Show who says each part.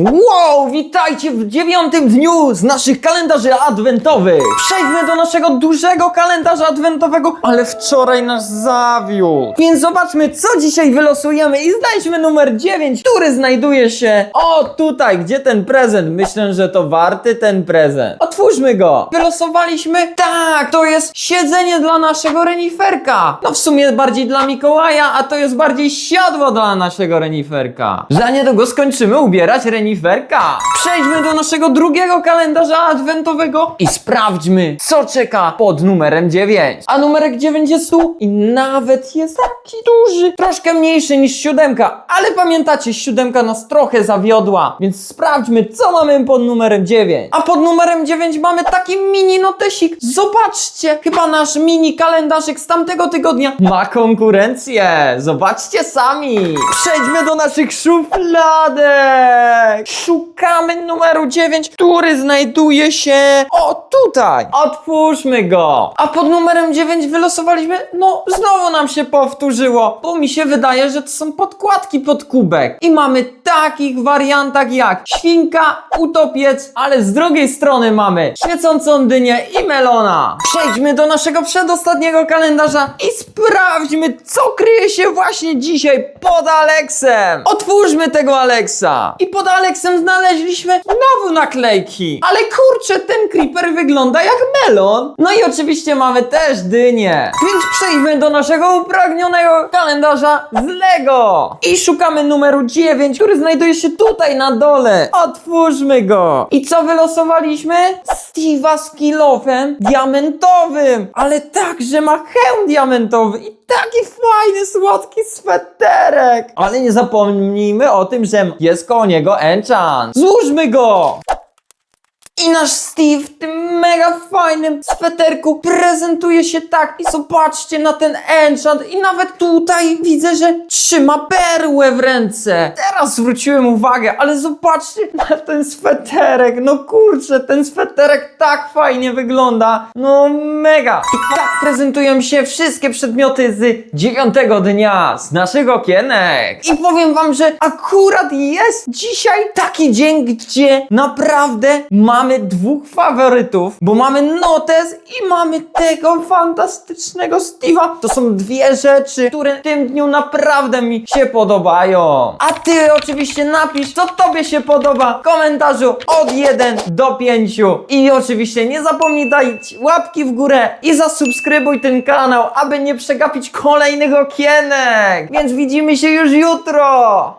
Speaker 1: Wow, witajcie w dziewiątym dniu z naszych kalendarzy adwentowych. Przejdźmy do naszego dużego kalendarza adwentowego, ale wczoraj nas zawiódł. Więc zobaczmy, co dzisiaj wylosujemy i znajdźmy numer 9, który znajduje się o tutaj, gdzie ten prezent. Myślę, że to warty ten prezent. Otwórzmy go. Wylosowaliśmy, tak, to jest siedzenie dla naszego reniferka. No w sumie bardziej dla Mikołaja, a to jest bardziej siadło dla naszego reniferka. Za niedługo skończymy ubierać reniferka. Przejdźmy do naszego drugiego kalendarza adwentowego i sprawdźmy, co czeka pod numerem 9. A numerek 9 jest tu i nawet jest taki duży. Troszkę mniejszy niż siódemka, ale pamiętacie, siódemka nas trochę zawiodła, więc sprawdźmy, co mamy pod numerem 9. A pod numerem 9 mamy taki mini notesik. Zobaczcie, chyba nasz mini kalendarzyk z tamtego tygodnia ma konkurencję. Zobaczcie sami. Przejdźmy do naszych szufladek. Szukamy numeru 9, który znajduje się o tutaj. Otwórzmy go. A pod numerem 9 wylosowaliśmy, no znowu nam się powtórzyło, bo mi się wydaje, że to są podkładki pod kubek. I mamy takich wariantach jak świnka, utopiec, ale z drugiej strony mamy świecącą dynię i melona. Przejdźmy do naszego przedostatniego kalendarza i sprawdźmy, co kryje się właśnie dzisiaj pod Aleksem. Otwórzmy tego Aleksa. I pod Aleksem znaleźliśmy znowu naklejki. Ale kurczę, ten creeper wygląda jak melon. No i oczywiście mamy też dynię. Więc przejdźmy do naszego upragnionego kalendarza z Lego. I szukamy numeru 9, który znajduje się tutaj na dole. Otwórzmy go. I co wylosowaliśmy? Steve'a z kilofem diamentowym. Ale także ma hełm diamentowy i taki fajny, słodki sweterek. Ale nie zapomnijmy o tym, że jest koło niego enchant. Złóżmy go! I nasz Steve w tym mega fajnym sweterku prezentuje się tak. I zobaczcie na ten enchant. I nawet tutaj widzę, że trzyma perłę w ręce. Teraz zwróciłem uwagę, ale zobaczcie na ten sweterek. No kurczę, ten sweterek tak fajnie wygląda. No mega. I tak prezentują się wszystkie przedmioty z dziewiątego dnia z naszych okienek. I powiem wam, że akurat jest dzisiaj taki dzień, gdzie naprawdę mamy dwóch faworytów, bo mamy Notes i mamy tego fantastycznego Steve'a. To są dwie rzeczy, które w tym dniu naprawdę mi się podobają. A ty oczywiście napisz, co tobie się podoba w komentarzu od 1 do 5. I oczywiście nie zapomnij dać łapki w górę i zasubskrybuj ten kanał, aby nie przegapić kolejnych okienek. Więc widzimy się już jutro.